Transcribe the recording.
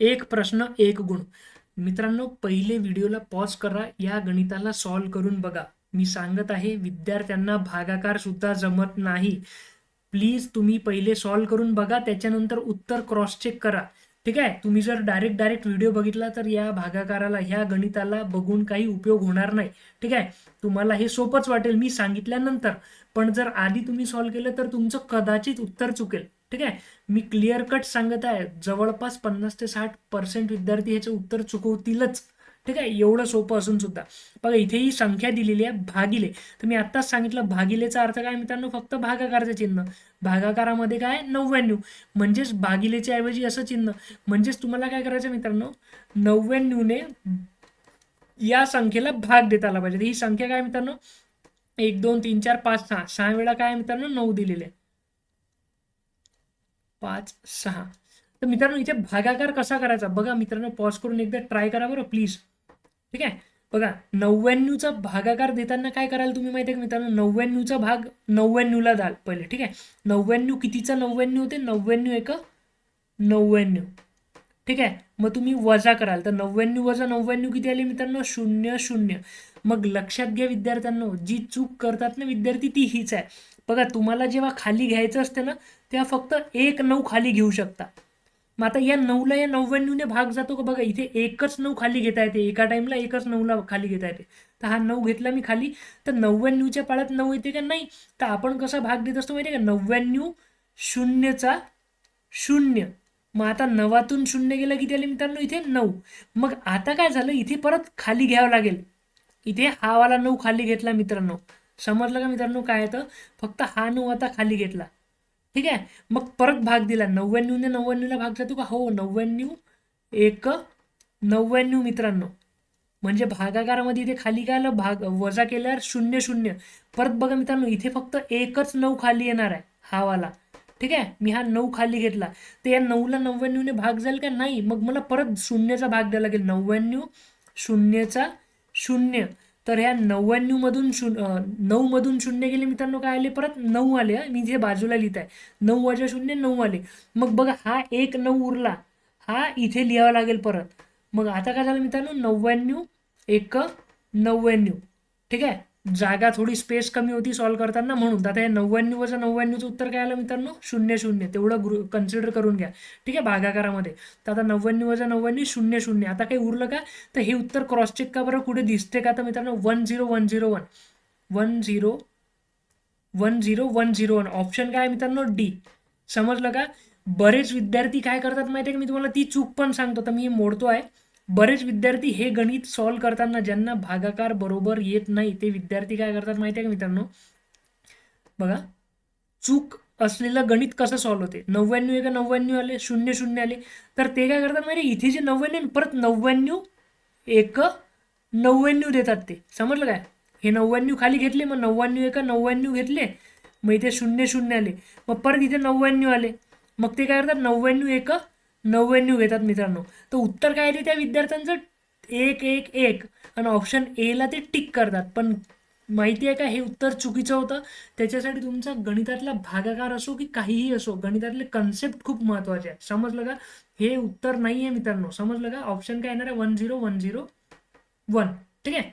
एक प्रश्न एक गुण. मित्रांनो पहिले व्हिडिओला पॉज करा. या गणिताला सॉल्व करून बघा. मी सांगत आहे विद्यार्थ्यांना भागाकार सुद्धा जमत नाही. प्लीज तुम्ही पहिले सॉल्व करून बघा त्याच्यानंतर उत्तर क्रॉस चेक करा. ठीक आहे? तुम्ही जर डायरेक्ट डायरेक्ट व्हिडिओ बघितला तर या भागाकाराला ह्या गणिताला बघून काही उपयोग होणार नाही. ठीक आहे? तुम्हाला हे सोपंच वाटेल मी सांगितल्यानंतर. पण जर आधी तुम्ही सॉल्व केलं तर तुमचं कदाचित उत्तर चुकेल. ठीक आहे? मी क्लिअर कट सांगत आहे जवळपास पन्नास ते साठ पर्सेंट विद्यार्थी ह्याचं उत्तर चुकवतीलच. ठीक आहे? एवढं सोपं असून सुद्धा. बघा इथे ही संख्या दिलेली आहे भागिले. तर मी आत्ताच सांगितलं भागिलेचा अर्थ काय? मित्रांनो फक्त भागाकारचं चिन्ह. भागाकारामध्ये काय? नव्याण्णव. म्हणजेच भागिलेच्या ऐवजी असं चिन्ह. म्हणजेच तुम्हाला काय करायचं मित्रांनो? नव्याण्णवने या संख्येला भाग देता आला पाहिजे. ही संख्या काय मित्रांनो? एक दोन तीन चार पाच सहा. सहा वेळा काय मित्रांनो? नऊ दिलेले. आहे. पाच सहा. तर मित्रांनो इथे भागाकार कसा करायचा? बघा मित्रांनो पॉज करून एकदा ट्राय करा बरं प्लीज ठीक आहे? बघा नव्याण्णवचा भागाकार देताना काय कराल तुम्ही माहिती आहे का मित्रांनो? नव्याण्णवचा भाग नव्याण्णवला द्याल पहिले ठीक आहे? नव्याण्णव कितीचा नव्याण्णव होते? नव्याण्णव एक नव्याण्णव. ठीक आहे? मग तुम्ही वजा कराल. तर नव्याण्णव वजा नव्याण्णव किती आले मित्रांनो? शून्य शून्य. मग लक्षात घ्या विद्यार्थ्यांनो जी चूक करतात ना विद्यार्थी ती हीच आहे. बघा तुम्हाला जेव्हा खाली घ्यायचं असते ना तेव्हा फक्त एक नऊ खाली घेऊ शकता. मग आता या नऊला या नव्याण्णवने भाग जातो का? बघा इथे एकच नऊ खाली घेता येते. एका टाईमला एकच नऊला खाली घेता येते. तर हा नऊ घेतला मी खाली. तर नव्याण्णवच्या पाळ्यात नऊ येते का? नाही. तर आपण कसा भाग देत असतो माहिती आहे का? नव्याण्णव शून्यचा शून्य. मग आता नवातून शून्य गेलं किती आले मित्रांनो इथे नऊ. मग आता काय झालं? इथे परत खाली घ्यावं लागेल. इथे हा वाला नऊ खाली घेतला मित्रांनो. समजलं का मित्रांनो काय येतं फक्त हा नऊ आता खाली घेतला. ठीक आहे? मग परत भाग दिला. नव्याण्णवने नव्याण्णवला भाग जातो का? हो नव्याण्णव एक नव्याण्णव मित्रांनो. म्हणजे भागाकारामध्ये इथे खाली काय आलं? भाग वजा केल्यावर शून्य शून्य. परत बघा मित्रांनो इथे फक्त एकच नऊ खाली येणार आहे हा वाला. ठीक आहे? मी हा नऊ खाली घेतला. तर या नऊला नव्याण्णवने भाग जाईल का? नाही. मग मला परत शून्याचा भाग द्यावा लागेल. नव्याण्णव शून्यचा शून्य. तर ह्या नव्याण्णव मधून शून्य नऊ मधून शून्य गेले मित्रांनो काय आले? परत नऊ आले मी जे बाजूला लिहित आहे. नऊ वाजा शून्य नऊ आले. मग बघा हा एक नऊ उरला. हा इथे लिहावा लागेल परत. मग आता काय झालं मित्रांनो? नव्याण्णव एक नव्याण्णव. ठीक आहे? जागा थोडी स्पेस कमी होती सॉल्व्ह करताना म्हणून. आता हे नव्याण्णव वजा नव्याण्णवचं उत्तर काय आलं मित्रांनो? शून्य शून्य. तेवढं ग्रु कन्सिडर करून घ्या. ठीक आहे? भागाकारामध्ये. तर आता नव्याण्णव वजा नव्याण्णव शून्य शून्य. आता काही उरलं का? तर हे उत्तर क्रॉस चेक का बरं? कुठे दिसते का? तर मित्रांनो one zero one zero one. One zero one zero one zero one. Option काय आहे मित्रांनो? डी समजलं का? बरेच विद्यार्थी काय करतात माहिती आहे का? मी तुम्हाला ती चूक पण सांगतो. तर मी मोडतो आहे. बरेच विद्यार्थी हे गणित सॉल्व्ह करताना ज्यांना भागाकार बरोबर येत नाही ते विद्यार्थी काय करतात माहिती आहे का मित्रांनो? बघा चूक असलेलं गणित कसं सॉल्व्ह होते? नव्याण्णव एक नव्याण्णव आले शून्य शून्य आले. तर ते काय करतात माहिती इथे जे नव्याण्णव परत नव्याण्णव एक नव्याण्णव देतात ते. समजलं काय? हे नव्याण्णव खाली घेतले मग नव्याण्णव एक नव्याण्णव घेतले मग इथे शून्य शून्य आले. मग परत इथे नव्याण्णव आले. मग ते काय करतात? नव्याण्णव एक नव्याण्णव घेतात मित्रांनो. तर उत्तर काय येते त्या विद्यार्थ्यांचं? एक एक एक. आणि ऑप्शन एला ते टिक करतात. पण माहिती आहे का हे उत्तर चुकीचं होतं. त्याच्यासाठी तुमचा गणितातला भागाकार असो की काहीही असो गणितातले कन्सेप्ट खूप महत्त्वाचे आहे समजलं का? हे उत्तर नाही आहे मित्रांनो. समजलं का? ऑप्शन काय येणार आहे? One zero one zero one ठीक आहे?